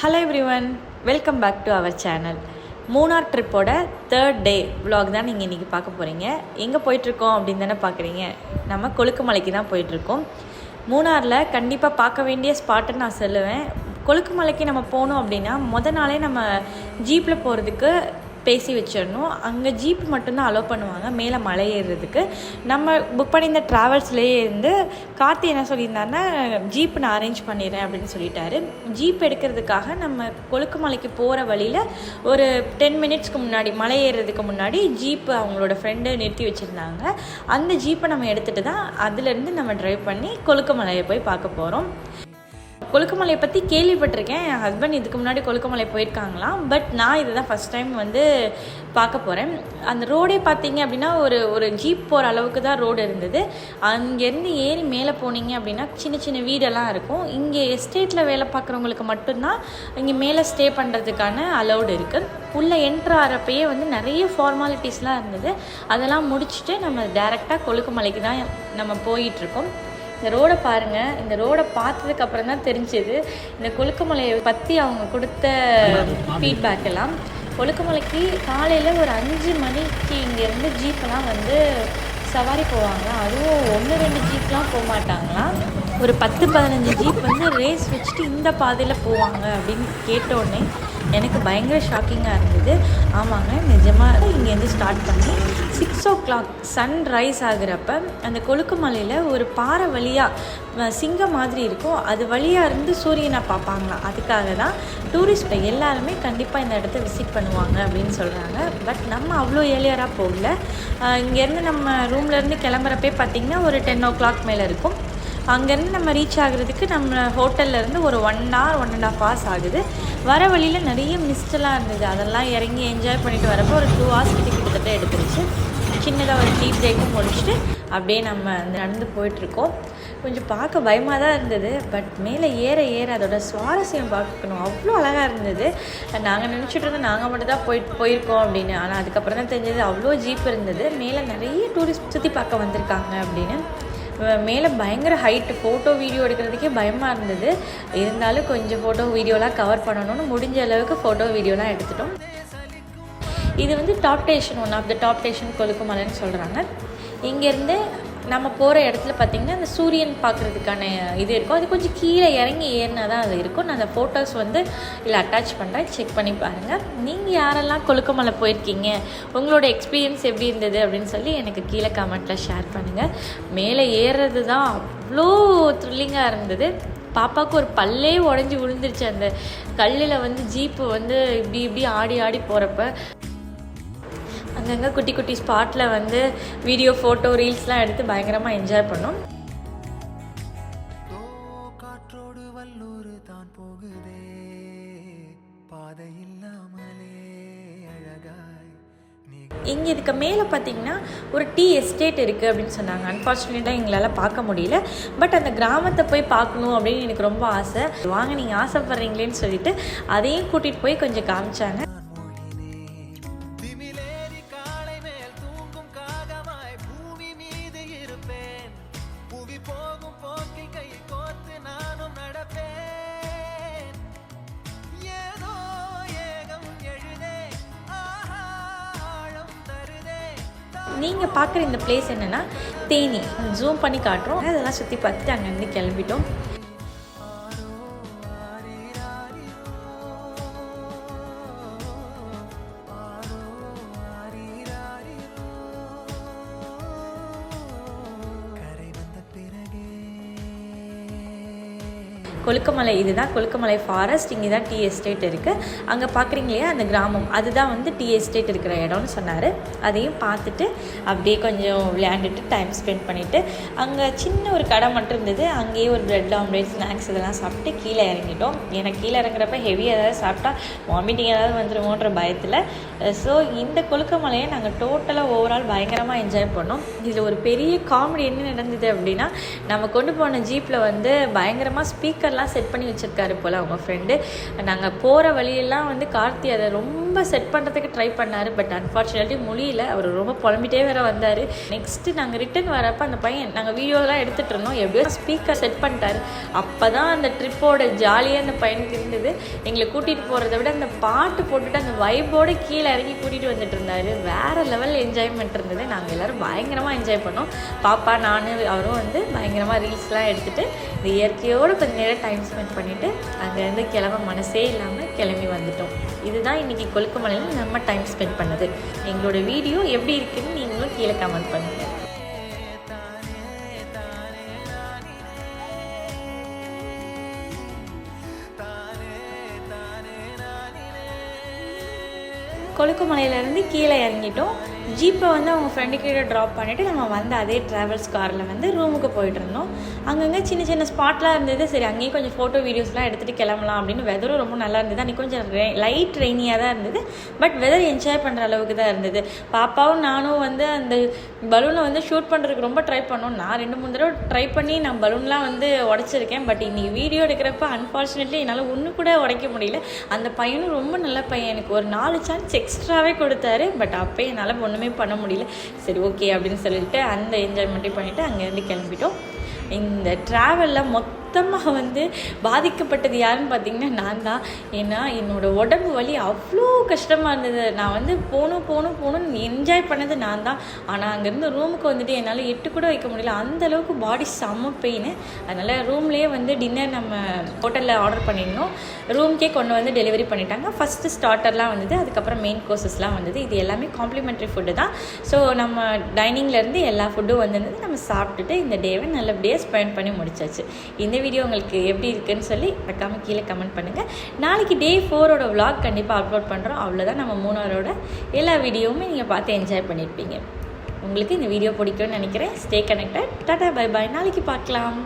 Hello everyone welcome back to our channel Munnar ட்ரிப்போட third day vlog தான் நீங்கள் இன்றைக்கி பார்க்க போகிறீங்க எங்கே போயிட்டுருக்கோம் அப்படின்னு தானே பார்க்குறீங்க. நம்ம கொழுக்குமலைக்கு தான் போயிட்டுருக்கோம். மூணாரில் கண்டிப்பாக பார்க்க வேண்டிய ஸ்பாட்டை நான் சொல்லுவேன். கொழுக்குமலைக்கு நம்ம போனோம் அப்படின்னா முத நாளே நம்ம ஜீப்பில் போகிறதுக்கு பேசி வச்சிடணும். அங்கே ஜீப் மட்டும்தான் அலோவ் பண்ணுவாங்க. மேலே மலை ஏறுறதுக்கு. நம்ம புக் பண்ணியிருந்த ட்ராவல்ஸ்லேயே இருந்து கார்த்தி என்ன சொல்லியிருந்தாருன்னா ஜீப் நான் அரேஞ்ச் பண்ணிடுறேன் அப்படின்னு சொல்லிட்டாரு. ஜீப் எடுக்கிறதுக்காக நம்ம கொழுக்குமலைக்கு போகிற வழியில் ஒரு டென் மினிட்ஸ்க்கு முன்னாடி மலை ஏறுறதுக்கு முன்னாடி ஜீப் அவங்களோட ஃப்ரெண்டு நிறுத்தி வச்சுருந்தாங்க. அந்த ஜீப்பை நம்ம எடுத்துகிட்டு தான் அதுலேருந்து நம்ம ட்ரைவ் பண்ணி கொழுக்குமலையை போய் பார்க்க போகிறோம் கொழுக்குமலையை பற்றி கேள்விப்பட்டிருக்கேன். என் ஹஸ்பண்ட் இதுக்கு முன்னாடி கொழுக்குமலை போயிருக்காங்களாம். பட் நான் இதை தான் ஃபஸ்ட் டைம் வந்து பார்க்க போகிறேன் அந்த ரோடே பார்த்தீங்க அப்படின்னா ஒரு ஒரு ஜீப் போகிற அளவுக்கு தான் ரோடு இருந்தது. அங்கேருந்து ஏறி மேலே போனீங்க அப்படின்னா சின்ன சின்ன வீடெல்லாம் இருக்கும். இங்கே எஸ்டேட்டில் வேலை பார்க்குறவங்களுக்கு மட்டும்தான் இங்கே மேலே ஸ்டே பண்ணுறதுக்கான அலௌடு இருக்குது உள்ளே என்ட்ரு ஆகிறப்பயே வந்து நிறைய ஃபார்மாலிட்டிஸ்லாம் இருந்தது. அதெல்லாம் முடிச்சுட்டு நம்ம டேரெக்டாக கொழுக்குமலைக்கு தான் நம்ம போயிட்டுருக்கோம் இந்த ரோடை பாருங்கள் இந்த ரோடை பார்த்ததுக்கு அப்புறம் தான் தெரிஞ்சது. இந்த கொழுக்குமலையை பற்றி அவங்க கொடுத்த ஃபீட்பேக் எல்லாம். கொழுக்குமலைக்கு காலையில் ஒரு அஞ்சு மணிக்கு இங்கேருந்து ஜீப்பெல்லாம் வந்து சவாரி போவாங்க. அதுவும் ஒன்று ரெண்டு ஜீப்லாம் போக மாட்டாங்களாம் ஒரு பத்து பதினஞ்சு ஜீப் வந்து ரேஸ் வச்சுட்டு இந்த பாதையில் போவாங்க அப்படின்னு கேட்டோடனே எனக்கு பயங்கர ஷாக்கிங்காக இருந்தது. ஆமாங்க நிஜமாக இங்கேருந்து ஸ்டார்ட் பண்ணி six o'clock sunrise ஆகுறப்ப அந்த கொழுக்குமலையில் ஒரு பாறை வழியாக சிங்கம் மாதிரி இருக்கும். அது வழியாக இருந்து சூரியனை பார்ப்பாங்களாம் அதுக்காக தான் டூரிஸ்ட் எல்லாருமே கண்டிப்பாக இந்த இடத்த விசிட் பண்ணுவாங்க அப்படின்னு சொல்கிறாங்க பட் நம்ம அவ்வளோ ஏர்லியராக போகல. இங்கேருந்து நம்ம ரூம்லேருந்து கிளம்புறப்பே பார்த்திங்கன்னா ஒரு டென் ஓ கிளாக் மேலே இருக்கும். அங்கேருந்து நம்ம ரீச் ஆகுறதுக்கு நம்ம ஹோட்டல்ல இருந்து ஒரு one hour one and half hours ஆகுது. வர வழியில் நிறைய மிஸ்டெல்லாம் இருந்தது. அதெல்லாம் இறங்கி என்ஜாய் பண்ணிட்டு வரப்போ ஒரு டூ ஹவர்ஸ் கிட்ட கிட்டத்தட்ட எடுத்துருச்சு. சின்னதாக ஒரு டீ பிரேக்கும் முடிச்சுட்டு அப்படியே நம்ம அந்த நடந்து போயிட்டுருக்கோம். கொஞ்சம் பார்க்க பயமாக தான் இருந்தது. பட் மேலே ஏற ஏற அதோட சுவாரஸ்யம் பார்க்கணும். அவ்வளோ அழகாக இருந்தது. நாங்கள் நினச்சிட்டு இருந்தோம் நாங்கள் மட்டும் தான் போயிட்டு போயிருக்கோம் அப்படின்னு. ஆனால் அதுக்கப்புறம் தான் தெரிஞ்சது அவ்வளோ ஜீப் இருந்தது. மேலே நிறைய டூரிஸ்ட் சுற்றி பார்க்க வந்திருக்காங்க அப்படின்னு. மேலே பயங்கர ஹைட்டு ஃபோட்டோ வீடியோ எடுக்கிறதுக்கே பயமாக இருந்தது. இருந்தாலும் கொஞ்சம் ஃபோட்டோ வீடியோலாம் கவர் பண்ணணும்னு முடிஞ்ச அளவுக்கு ஃபோட்டோ வீடியோலாம் எடுத்துட்டோம். இது வந்து top station one of the top station கொழுக்குமலைன்னு சொல்கிறாங்க இங்கேருந்து நம்ம போகிற இடத்துல பார்த்திங்கன்னா அந்த சூரியன் பார்க்குறதுக்கான இது இருக்கும். அது கொஞ்சம் கீழே இறங்கி ஏறினா தான் அது இருக்கும். நான் அந்த ஃபோட்டோஸ் வந்து இதில் அட்டாச் பண்ணுறேன் செக் பண்ணி பாருங்கள் நீங்கள் யாரெல்லாம் கொழுக்கமலை போயிருக்கீங்க? உங்களோட எக்ஸ்பீரியன்ஸ் எப்படி இருந்தது அப்படின்னு சொல்லி எனக்கு கீழே கமெண்ட்டில் ஷேர் பண்ணுங்கள் மேலே ஏறுறது தான் அவ்வளோ த்ரில்லிங்காக இருந்தது. பாப்பாவுக்கு ஒரு பல்லே உடஞ்சி விழுந்துருச்சு. அந்த கல்லில் வந்து ஜீப்பு வந்து இப்படி இப்படி ஆடி ஆடி போகிறப்ப அங்கங்கே குட்டி குட்டி ஸ்பாட்டில் வந்து வீடியோ ஃபோட்டோ ரீல்ஸ்லாம் எடுத்து பயங்கரமாக என்ஜாய் பண்ணோம். தோ காற்றோடு வல்லூர் தான் போகுதே. பாதை இல்லாமலே அழகாய் நீ இங்கே இதுக்கு மேலே பார்த்தீங்கன்னா ஒரு டீ எஸ்டேட் இருக்குது அப்படின்னு சொன்னாங்க. அன்ஃபார்ச்சுனேட்டாக எங்களால் பார்க்க முடியல. பட் அந்த கிராமத்தை போய் பார்க்கணும் அப்படின்னு எனக்கு ரொம்ப ஆசை. வாங்க நீங்கள் ஆசைப்பட்றீங்களேன்னு சொல்லிட்டு அதையும் கூட்டிகிட்டு போய் கொஞ்சம் காமிச்சாங்க. நீங்கள் பார்க்குற இந்த பிளேஸ் என்னென்னா தேனி. ஜூம் பண்ணி காட்டுறோம். அதெல்லாம் சுற்றி பார்த்துட்டு அங்கேருந்து கிளம்பிட்டோம். கொழுக்கமலை இதுதான் கொழுக்கமலை ஃபாரஸ்ட் இங்கே தான் டீ எஸ்டேட் இருக்குது அங்கே பார்க்குறீங்க இல்லையா அந்த கிராமம். அதுதான் வந்து டீ எஸ்டேட் இருக்கிற இடம்னு சொன்னார். அதையும் பார்த்துட்டு அப்படியே கொஞ்சம் விளையாண்டுட்டு டைம் ஸ்பெண்ட் பண்ணிவிட்டு அங்கே சின்ன ஒரு கடை மட்டும் இருந்தது. அங்கேயே ஒரு பிரெட் ஆம்லேட் ஸ்நாக்ஸ் இதெல்லாம் சாப்பிட்டு கீழே இறங்கிட்டோம். எனக்கு கீழே இறங்குறப்ப ஹெவியாக ஏதாவது சாப்பிட்டா வாமிட்டிங் ஏதாவது வந்துடுமோன்ற பயத்தில். ஸோ இந்த கொழுக்கமலையை நாங்கள் டோட்டலாக ஓவரால் பயங்கரமாக என்ஜாய் பண்ணோம். இதில் ஒரு பெரிய காமெடி என்ன நடந்தது அப்படின்னா நம்ம கொண்டு போன ஜீப்பில் வந்து பயங்கரமாக ஸ்பீக்கர்லாம் டின்னர்லாம் செட் பண்ணி வச்சுருக்காரு போல் அவங்க ஃப்ரெண்டு நாங்கள் போகிற வழியெல்லாம் வந்து கார்த்தி அதை ரொம்ப செட் பண்ணுறதுக்கு ட்ரை பண்ணார். பட் அன்ஃபார்ச்சுனேட்லி முடியல. அவர் ரொம்ப புலம்பிட்டே வேற வந்தார். நெக்ஸ்ட்டு நாங்கள் ரிட்டன் வரப்போ அந்த பையன் நாங்கள் வீடியோலாம் எடுத்துகிட்டு இருந்தோம். எப்படியோ ஸ்பீக்கர் செட் பண்ணிட்டாரு. அப்போ தான் அந்த ட்ரிப்போட ஜாலியாக அந்த பையனுக்கு இருந்தது எங்களை கூட்டிகிட்டு போகிறத விட அந்த பாட்டு போட்டுட்டு அந்த வைப்போட கீழே இறங்கி கூட்டிகிட்டு வந்துட்டு இருந்தார். வேறு லெவல் என்ஜாய்மெண்ட் இருந்தது. நாங்கள் எல்லோரும் பயங்கரமாக என்ஜாய் பண்ணோம். பாப்பா நான் அவரும் வந்து பயங்கரமாக ரீல்ஸ்லாம் எடுத்துகிட்டு இந்த இயற்கையோடு கொஞ்சம் நேரம் டைம் ஸ்பெண்ட் பண்ணிவிட்டு அங்கேருந்து கிளம்ப மனசே இல்லாமல் கிளம்பி வந்துட்டோம். இதுதான் இன்றைக்கி கொழுக்குமலையில் நம்ம டைம் ஸ்பெண்ட் பண்ணது. எங்களோட வீடியோ எப்படி இருக்குதுன்னு நீங்களும் கீழே கமெண்ட் பண்ணுங்கள் கொழுக்குமலையிலேருந்து கீழே இறங்கிட்டோம். ஜீப்பை வந்து அவங்க ஃப்ரெண்டு கீழே ட்ராப் பண்ணிவிட்டு நம்ம வந்து அதே ட்ராவல்ஸ் காரில் வந்து ரூமுக்கு போயிட்டுருந்தோம் அங்கங்கே சின்ன சின்ன ஸ்பாட்லாம் இருந்தது. சரி அங்கேயும் கொஞ்சம் ஃபோட்டோ வீடியோஸ்லாம் எடுத்துகிட்டு கிளம்பலாம் அப்படின்னு வெதரும் ரொம்ப நல்லா இருந்தது. அன்றைக்கி கொஞ்சம் லைட் ரெய்னியாக தான் இருந்தது. பட் வெதர் என்ஜாய் பண்ணுற அளவுக்கு தான் இருந்தது. பாப்பாவும் நானும் வந்து அந்த பலூனை வந்து ஷூட் பண்ணுறதுக்கு ரொம்ப ட்ரை பண்ணோம். நான் ரெண்டு மூணு தடவை ட்ரை பண்ணி நான் பலூன்லாம் வந்து உடச்சிருக்கேன். பட் இன்றைக்கி வீடியோ எடுக்கிறப்ப அன்ஃபார்ச்சுனேட்லி என்னால் ஒன்று கூட உடைக்க முடியல. அந்த பையனும் ரொம்ப நல்ல பையன். எனக்கு ஒரு நாலு சான்ஸ் எக்ஸ்ட்ராவே கொடுத்தாரு. பட் அப்போ என்னால் ஒன்றுமே பண்ண முடியல. சரி ஓகே அப்படின்னு சொல்லிட்டு அந்த என்ஜாய்மெண்ட்டையும் பண்ணிவிட்டு அங்கேருந்து கிளம்பிட்டோம். இந்த ட்ராவலில் மொத்தமாக வந்து பாதிக்கப்பட்டது யாருன்னு பார்த்தீங்கன்னா நான் தான். ஏன்னா என்னோடய உடம்பு வலி அவ்வளோ கஷ்டமாக இருந்தது. நான் வந்து போகணும் போகணும் போகணும்னு என்ஜாய் பண்ணது நான் தான். ஆனால் அங்கேருந்து ரூமுக்கு வந்துட்டு என்னால் எட்டு கூட வைக்க முடியல. அந்தளவுக்கு பாடி செம்ம பெயின் அதனால் ரூம்லேயே வந்து டின்னர் நம்ம ஹோட்டலில் ஆர்டர் பண்ணியிருந்தோம் ரூம்க்கே கொண்டு வந்து டெலிவரி பண்ணிட்டாங்க. ஃபஸ்ட்டு ஸ்டார்டர்லாம் வந்தது. அதுக்கப்புறம் மெயின் கோர்சஸ்லாம் வந்தது. இது எல்லாமே காம்ப்ளிமெண்ட்ரி ஃபுட்டு தான். ஸோ நம்ம டைனிங்லேருந்து எல்லா ஃபுட்டும் வந்திருந்தது. நம்ம சாப்பிட்டுட்டு இந்த டேவை நல்லபடியாக ஸ்பெண்ட் பண்ணி முடிச்சாச்சு. இந்த வீடியோ உங்களுக்கு எப்படி இருக்குன்னு சொல்லி மறக்காமல் கீழே கமெண்ட் பண்ணுங்கள் நாளைக்கு டே ஃபோரோட vlog கண்டிப்பாக அப்லோட் பண்ணுறோம் அவ்வளோதான் நம்ம மூணாரோட எல்லா வீடியோவுமே நீங்கள் பார்த்து என்ஜாய் பண்ணியிருப்பீங்க உங்களுக்கு இந்த வீடியோ பிடிக்கும்னு நினைக்கிறேன். Stay connected tata bye bye நாளைக்கு பார்க்கலாம்.